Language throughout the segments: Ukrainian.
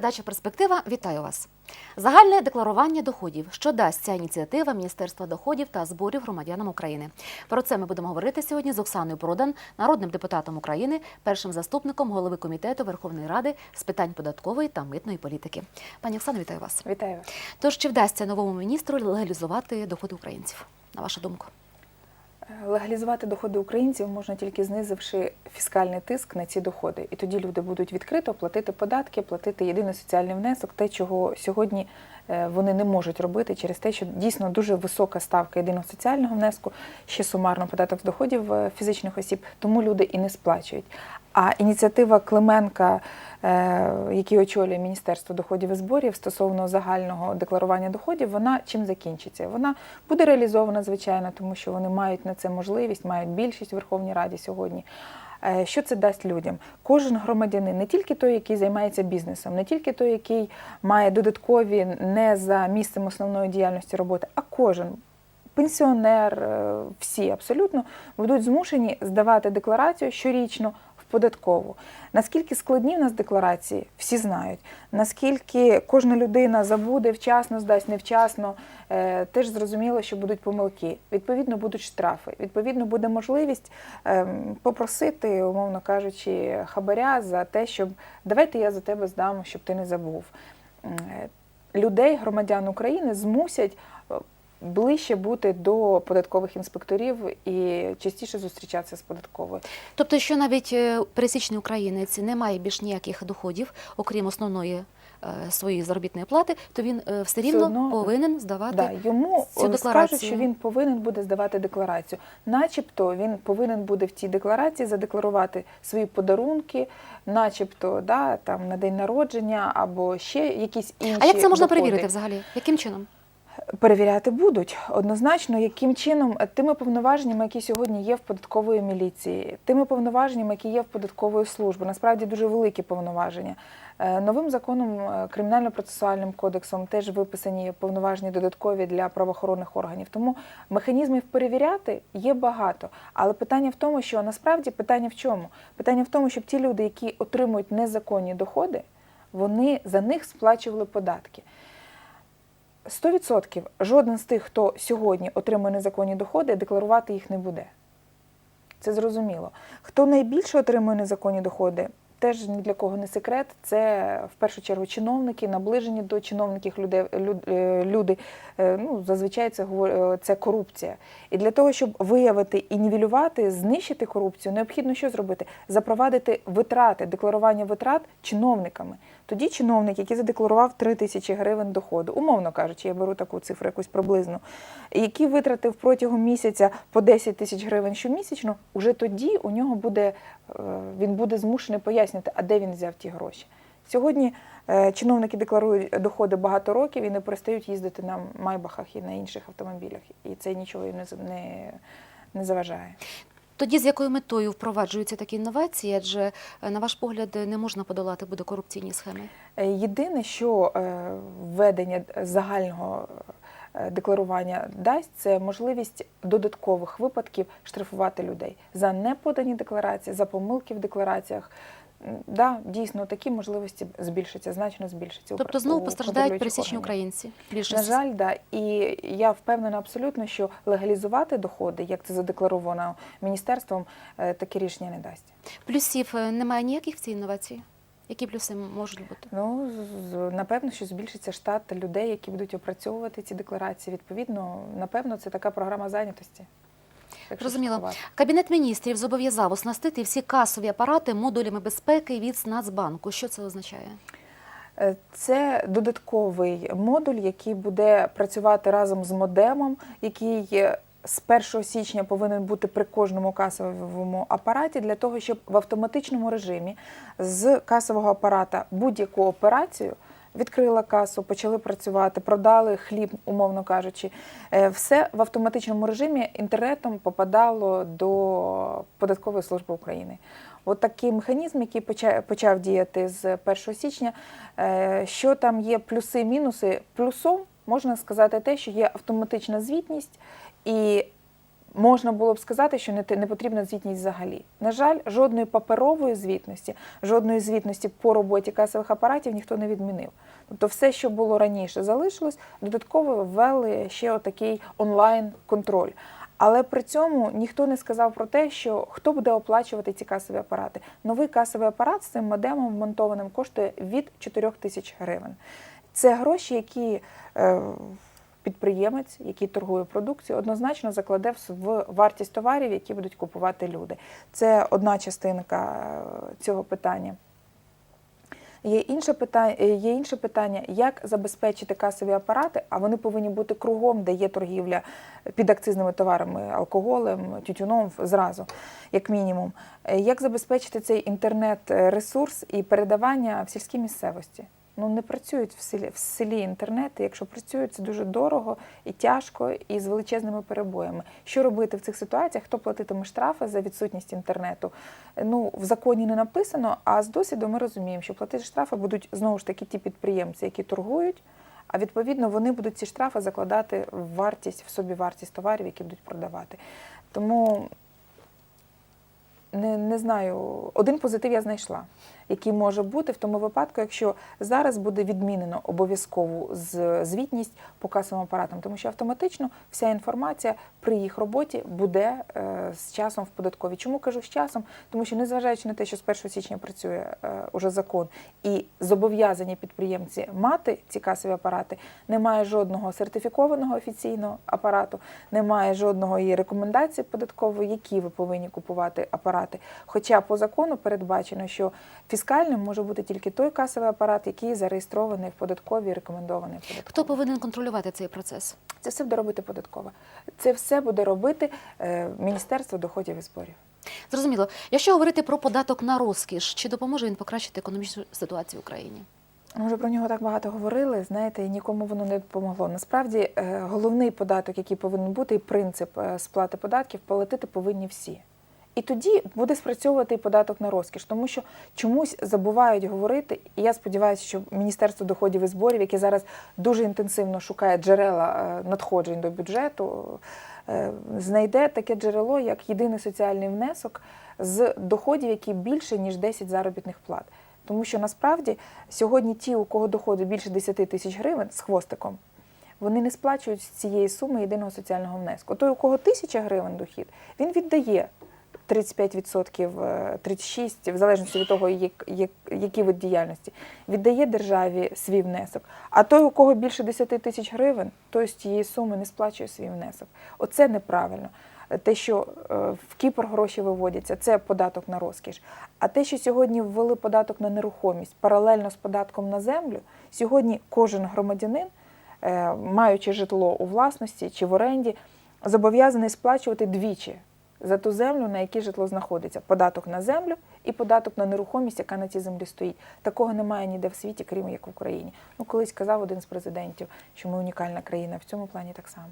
передача Перспектива. Вітаю вас. Загальне декларування доходів. Що дасть ця ініціатива Міністерства доходів та зборів громадянам України? Про це ми будемо говорити сьогодні з Оксаною Продан, народним депутатом України, першим заступником голови комітету Верховної Ради з питань податкової та митної політики. Пані Оксано, вітаю вас. Вітаю. Тож чи вдасться новому міністру легалізувати доходи українців? На вашу думку? Легалізувати доходи українців можна тільки знизивши фіскальний тиск на ці доходи. І тоді люди будуть відкрито платити податки, платити єдиний соціальний внесок, те, чого сьогодні е, вони не можуть робити через те, що дійсно дуже висока ставка єдиного соціального внеску, ще сумарно податок з доходів е, фізичних осіб, тому люди і не сплачують. А ініціатива Клименка, е, який очолює Міністерство доходів і зборів стосовно загального декларування доходів, вона чим закінчиться? Вона буде реалізована, звичайно, тому що вони мають на це можливість, мають більшість в Верховній Раді сьогодні. Е, Що це дасть людям? Кожен громадянин, не тільки той, який займається бізнесом, не тільки той, який має додаткові не за місцем основної діяльності роботи, а кожен пенсіонер, е, всі абсолютно будуть змушені здавати декларацію щорічно податкову. Наскільки складні в нас декларації, всі знають. Наскільки кожна людина забуде вчасно, здасть невчасно, е, теж зрозуміло, що будуть помилки. Відповідно, будуть штрафи. Відповідно, буде можливість ем, попросити, умовно кажучи, хабаря за те, щоб давайте я за тебе здам, щоб ти не забув. Е, Людей, громадян України змусять ближче бути до податкових інспекторів і частіше зустрічатися з податковою. Тобто, що навіть е, пересічний українець не має більш ніяких доходів, окрім основної е, своєї заробітної плати, то він е, все рівно одно, повинен здавати Да, йому цю декларацію. скажуть, що він повинен буде здавати декларацію. Начебто він повинен буде в цій декларації задекларувати свої подарунки, начебто да, там, на день народження або ще якісь інші. А як це можна доходи. перевірити взагалі? Яким чином? Перевіряти будуть однозначно, яким чином е, тими повноваженнями, які сьогодні є в податкової міліції, тими повноваженнями, які є в податкової служби, насправді дуже великі повноваження. Е, Новим законом е, кримінально-процесуальним кодексом теж виписані повноваження додаткові для правоохоронних органів. Тому механізмів перевіряти є багато. Але питання в тому, що насправді питання в чому? Питання в тому, щоб ті люди, які отримують незаконні доходи, вони за них сплачували податки. 100% жоден з тих, хто сьогодні отримує незаконні доходи, декларувати їх не буде. Це зрозуміло. Хто найбільше отримує незаконні доходи, теж ні для кого не секрет. Це в першу чергу чиновники, наближені до чиновників люди, люди. Е, Ну, зазвичай це, е, це корупція. І для того, щоб виявити і нівелювати, знищити корупцію, необхідно що зробити? Запровадити витрати, декларування витрат чиновниками. Тоді чиновник, який задекларував 3 тисячі гривень доходу, умовно кажучи, я беру таку цифру якусь приблизно, який витратив протягом місяця по 10 тисяч гривень щомісячно, уже тоді у нього буде, е, він буде змушений пояснити, а де він взяв ті гроші. Сьогодні е, чиновники декларують доходи багато років і не перестають їздити на майбахах і на інших автомобілях. І це нічого їм не, не заважає. Тоді з якою метою впроваджуються такі інновації? Адже, е, на ваш погляд, не можна подолати буде корупційні схеми. Е, Єдине, що е, введення загального декларування дасть, це можливість додаткових випадків штрафувати людей за неподані декларації, за помилки в деклараціях. Да, дійсно, такі можливості збільшаться, значно збільшаться. Тобто знову постраждають пересічні українці. Більше На жаль, да. І я впевнена абсолютно, що легалізувати доходи, як це задекларовано міністерством, е, таке рішення не дасть. плюсів е, немає ніяких в цій інновації. Які плюси можуть бути? Ну, напевно, що збільшиться штат людей, які будуть опрацьовувати ці декларації. Відповідно, напевно, це така програма зайнятості. Зрозуміло. Кабінет міністрів зобов'язав оснастити всі касові апарати модулями безпеки від Нацбанку. Що це означає? Е, Це додатковий модуль, який буде працювати разом з модемом, який е, з 1 січня повинен бути при кожному касовому апараті для того, щоб в автоматичному режимі з касового апарата будь-яку операцію. Відкрила касу, почали працювати, продали хліб, умовно кажучи. Е, Все в автоматичному режимі інтернетом попадало до податкової служби України. От такий механізм, який почав, діяти з 1 січня. Е, Що там є плюси, мінуси? Плюсом можна сказати те, що є автоматична звітність і можна було б сказати, що не, не потрібна звітність взагалі. На жаль, жодної паперової звітності, жодної звітності по роботі касових апаратів ніхто не відмінив. Тобто все, що було раніше, залишилось, додатково ввели ще отакий онлайн-контроль. Але при цьому ніхто не сказав про те, що хто буде оплачувати ці касові апарати. Новий касовий апарат з цим модемом вмонтованим коштує від 4 тисяч гривень. Це гроші, які е, підприємець, який торгує продукцією, однозначно закладе в вартість товарів, які будуть купувати люди. Це одна частинка е, цього питання. Є інше питання, є інше питання, як забезпечити касові апарати, а вони повинні бути кругом, де є торгівля під акцизними товарами, алкоголем, тютюном зразу, як мінімум. Е, Як забезпечити цей інтернет-ресурс і передавання в сільській місцевості? Ну не працюють в селі в селі інтернети. Якщо працюють, це дуже дорого і тяжко, і з величезними перебоями. Що робити в цих ситуаціях? Хто платитиме штрафи за відсутність інтернету? Ну в законі не написано. А з досвіду ми розуміємо, що платити штрафи будуть знову ж таки ті підприємці, які торгують. А відповідно вони будуть ці штрафи закладати в вартість, в собі вартість товарів, які будуть продавати. Тому не, не знаю, один позитив я знайшла, який може бути в тому випадку, якщо зараз буде відмінено обов'язкову звітність по касовим апаратам, тому що автоматично вся інформація при їх роботі буде е, з часом в податковій. Чому кажу з часом? Тому що незважаючи на те, що з 1 січня працює е, уже закон, і зобов'язані підприємці мати ці касові апарати, немає жодного сертифікованого офіційного апарату, немає жодної рекомендації податкової, які ви повинні купувати апарати. Хоча по закону передбачено, що фіскальним може бути тільки той касовий апарат, який зареєстрований в податковій, рекомендований в податковій. Хто повинен контролювати цей процес? Це все буде робити податкова. Це все буде робити е, Міністерство доходів і зборів. Зрозуміло. Якщо говорити про податок на розкіш, чи допоможе він покращити економічну ситуацію в Україні? Ми вже про нього так багато говорили. Знаєте, і нікому воно не допомогло. Насправді, е, головний податок, який повинен бути, і принцип е, сплати податків, платити повинні всі. І тоді буде спрацьовувати і податок на розкіш, тому що чомусь забувають говорити. І я сподіваюся, що Міністерство доходів і зборів, яке зараз дуже інтенсивно шукає джерела е, надходжень до бюджету, е, знайде таке джерело, як єдиний соціальний внесок з доходів, які більше ніж 10 заробітних плат. Тому що насправді сьогодні ті, у кого доходи більше 10 тисяч гривень з хвостиком, вони не сплачують з цієї суми єдиного соціального внеску. Той, у кого тисяча гривень дохід, він віддає 35%, е, 36%, в залежності від того, як, як, який вид діяльності, віддає державі свій внесок. А той, у кого більше 10 тисяч гривень, той з тієї суми не сплачує свій внесок. Оце неправильно. Те, що е, в Кіпр гроші виводяться, це податок на розкіш. А те, що сьогодні ввели податок на нерухомість паралельно з податком на землю, сьогодні кожен громадянин, е, маючи житло у власності чи в оренді, зобов'язаний сплачувати двічі за ту землю, на якій житло знаходиться. Податок на землю і податок на нерухомість, яка на цій землі стоїть. Такого немає ніде в світі, крім як в Україні. Ну, колись казав один з президентів, що ми унікальна країна. В цьому плані так само.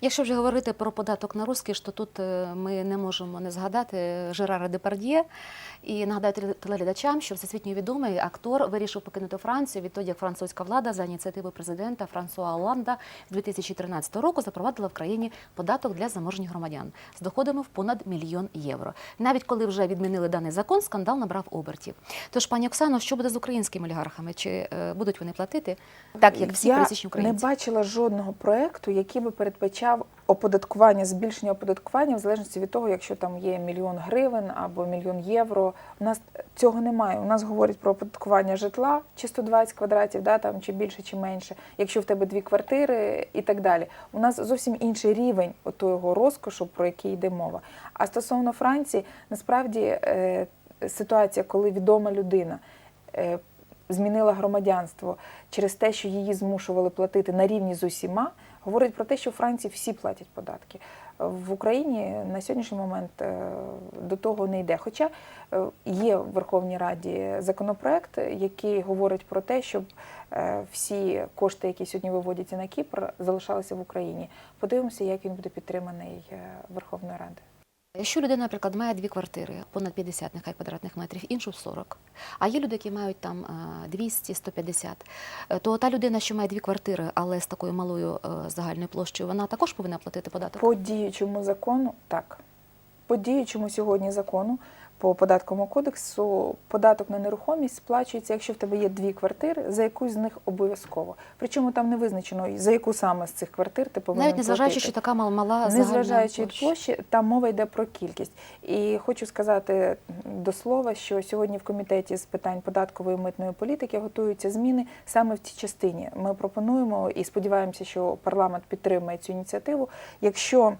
Якщо вже говорити про податок на розкіш, то тут е, ми не можемо не згадати Жерара Депард'є і нагадати телеглядачам, що всесвітньо відомий актор вирішив покинути Францію відтоді, як французька влада за ініціативи президента Франсуа Оланда з 2013 року запровадила в країні податок для заможних громадян з доходами в понад мільйон євро. Навіть коли вже відмінили даний закон, скандал набрав обертів. Тож, пані Оксано, що буде з українськими олігархами? Чи е, будуть вони платити так, як всі Я пересічні не бачила жодного проекту, який би передбачав оподаткування, збільшення оподаткування в залежності від того, якщо там є мільйон гривень або мільйон євро. У нас цього немає. У нас говорять про оподаткування житла чи 120 квадратів, да, там чи більше, чи менше, якщо в тебе дві квартири і так далі. У нас зовсім інший рівень того розкошу, про який йде мова. А стосовно Франції, насправді е, ситуація, коли відома людина. е, Змінила громадянство через те, що її змушували платити на рівні з усіма, говорить про те, що в Франції всі платять податки. В Україні на сьогоднішній момент е, до того не йде. Хоча е, є в Верховній Раді законопроект, який говорить про те, щоб всі кошти, які сьогодні виводяться на Кіпр, залишалися в Україні. Подивимося, як він буде підтриманий Верховною Радою. Якщо людина, наприклад, має дві квартири, понад 50 нехай квадратних метрів, іншу 40, а є люди, які мають там е, 200, 150, е, то та людина, що має дві квартири, але з такою малою е, загальною площею, вона також повинна платити податок? По діючому закону так. По діючому сьогодні закону по податковому кодексу податок на нерухомість сплачується, якщо в тебе є дві квартири, за якусь з них обов'язково. Причому там не визначено, за яку саме з цих квартир ти повинен Навіть незважаючи, платити. що така мал- мала Незважаючи від площі, там мова йде про кількість. І хочу сказати до слова, що сьогодні в комітеті з питань податкової і митної політики готуються зміни саме в цій частині. Ми пропонуємо і сподіваємося, що парламент підтримає цю ініціативу. Якщо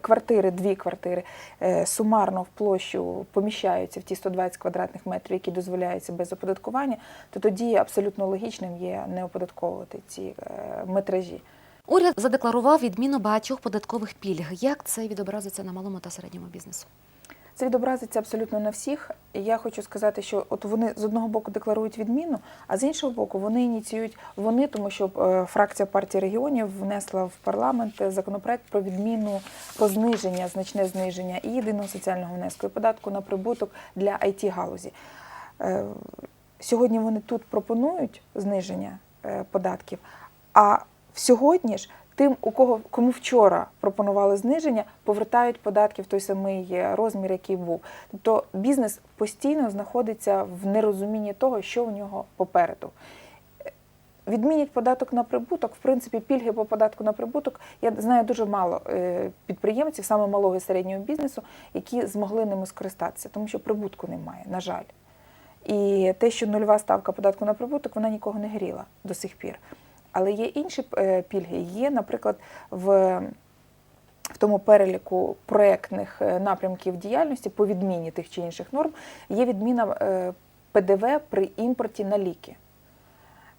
квартири, дві квартири е, сумарно в площу поміщаються в ті 120 квадратних метрів, які дозволяються без оподаткування, то тоді абсолютно логічним є не оподатковувати ці е, метражі. Уряд задекларував відміну багатьох податкових пільг. Як це відобразиться на малому та середньому бізнесу? Це відобразиться абсолютно на всіх. Я хочу сказати, що от вони з одного боку декларують відміну, а з іншого боку, вони ініціюють вони, тому що е, фракція партії регіонів внесла в парламент законопроект про відміну про зниження, значне зниження і єдиного соціального внеску і податку на прибуток для it галузі. Е, Сьогодні вони тут пропонують зниження е, податків, а сьогодні ж тим, у кого кому вчора пропонували зниження, повертають податки в той самий е, розмір, який був. Тобто бізнес постійно знаходиться в нерозумінні того, що в нього попереду. Е, Відмінять податок на прибуток, в принципі, пільги по податку на прибуток. Я знаю дуже мало е, підприємців, саме малого і середнього бізнесу, які змогли ними скористатися, тому що прибутку немає, на жаль. І те, що нульова ставка податку на прибуток, вона нікого не гріла до сих пір. Але є інші е, пільги. Є, наприклад, в, в тому переліку проектних е, напрямків діяльності по відміні тих чи інших норм, є відміна е, ПДВ при імпорті на ліки.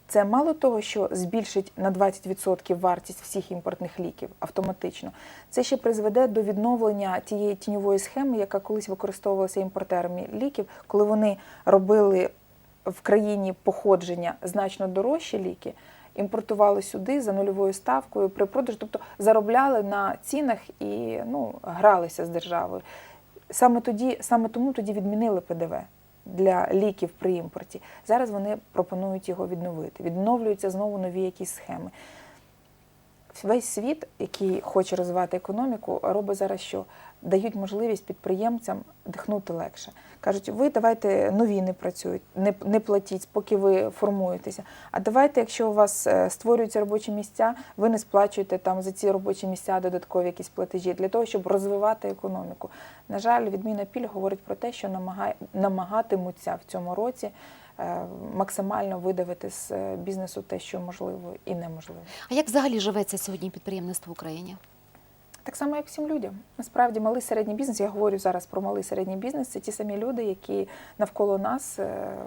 Це мало того, що збільшить на 20% вартість всіх імпортних ліків автоматично. Це ще призведе до відновлення тієї тіньової схеми, яка колись використовувалася імпортерами ліків, коли вони робили в країні походження значно дорожчі ліки, імпортували сюди за нульовою ставкою при продажу, тобто заробляли на цінах і ну, гралися з державою. Саме тоді, саме тому тоді відмінили ПДВ для ліків при імпорті. Зараз вони пропонують його відновити. Відновлюються знову нові якісь схеми. Весь світ, який хоче розвивати економіку, робить зараз що? Дають можливість підприємцям дихнути легше. Кажуть, ви давайте нові не працюють, не, не платіть, поки ви формуєтеся. А давайте, якщо у вас е, створюються робочі місця, ви не сплачуєте там за ці робочі місця додаткові якісь платежі для того, щоб розвивати економіку. На жаль, відміна пільг говорить про те, що намагатимуться в цьому році максимально видавити з е, бізнесу те, що можливо і неможливо. А як взагалі живеться сьогодні підприємництво в Україні? Так само, як всім людям. Насправді, малий середній бізнес, я говорю зараз про малий середній бізнес, це ті самі люди, які навколо нас, е,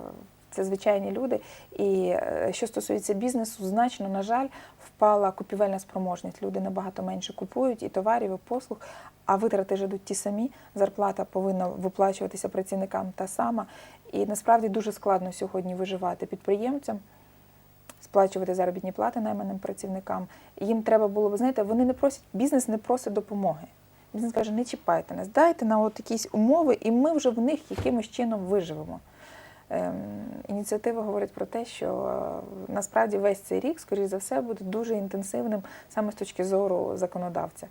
це звичайні люди. І е, що стосується бізнесу, значно, на жаль, впала купівельна спроможність. Люди набагато менше купують і товарів, і послуг, а витрати ж ідуть ті самі. Зарплата повинна виплачуватися працівникам та сама. І насправді дуже складно сьогодні виживати підприємцям сплачувати заробітні плати найманим працівникам. Їм треба було, ви знаєте, вони не просять, бізнес не просить допомоги. Бізнес каже, не чіпайте нас, дайте нам от якісь умови, і ми вже в них якимось чином виживемо. Ем, ініціатива говорить про те, що е, насправді весь цей рік, скоріш за все, буде дуже інтенсивним саме з точки зору законодавця.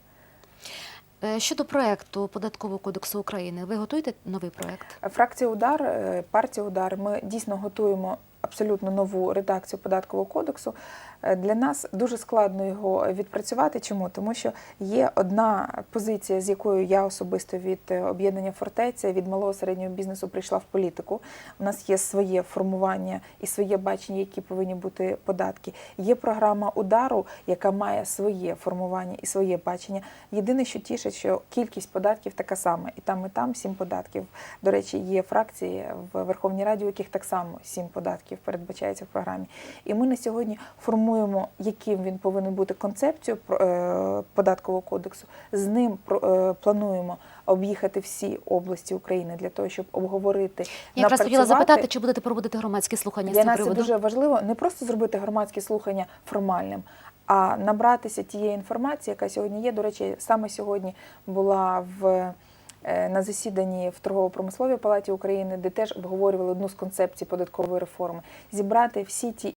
Е, Щодо проекту податкового кодексу України, ви готуєте новий проект? Фракція Удар, е, партія Удар, ми дійсно готуємо абсолютно нову редакцію податкового кодексу. Е, Для нас дуже складно його відпрацювати. Чому? Тому що є одна позиція, з якою я особисто від е, об'єднання фортеця, від малого середнього бізнесу прийшла в політику. У нас є своє формування і своє бачення, які повинні бути податки. Є програма удару, яка має своє формування і своє бачення. Єдине, що тішить, що кількість податків така сама, і там, і там сім податків. До речі, є фракції в Верховній Раді, у яких так само сім податків передбачається в програмі. І ми на сьогодні формуємо, яким він повинен бути концепцію е, податкового кодексу. З ним е, плануємо об'їхати всі області України для того, щоб обговорити Я якраз хотіла запитати, чи будете проводити громадські слухання з Для цього нас це дуже важливо не просто зробити громадські слухання формальним, а набратися тієї інформації, яка сьогодні є. До речі, саме сьогодні була в. Е, На засіданні в торгово-промисловій палаті України, де теж обговорювали одну з концепцій податкової реформи, зібрати всі ті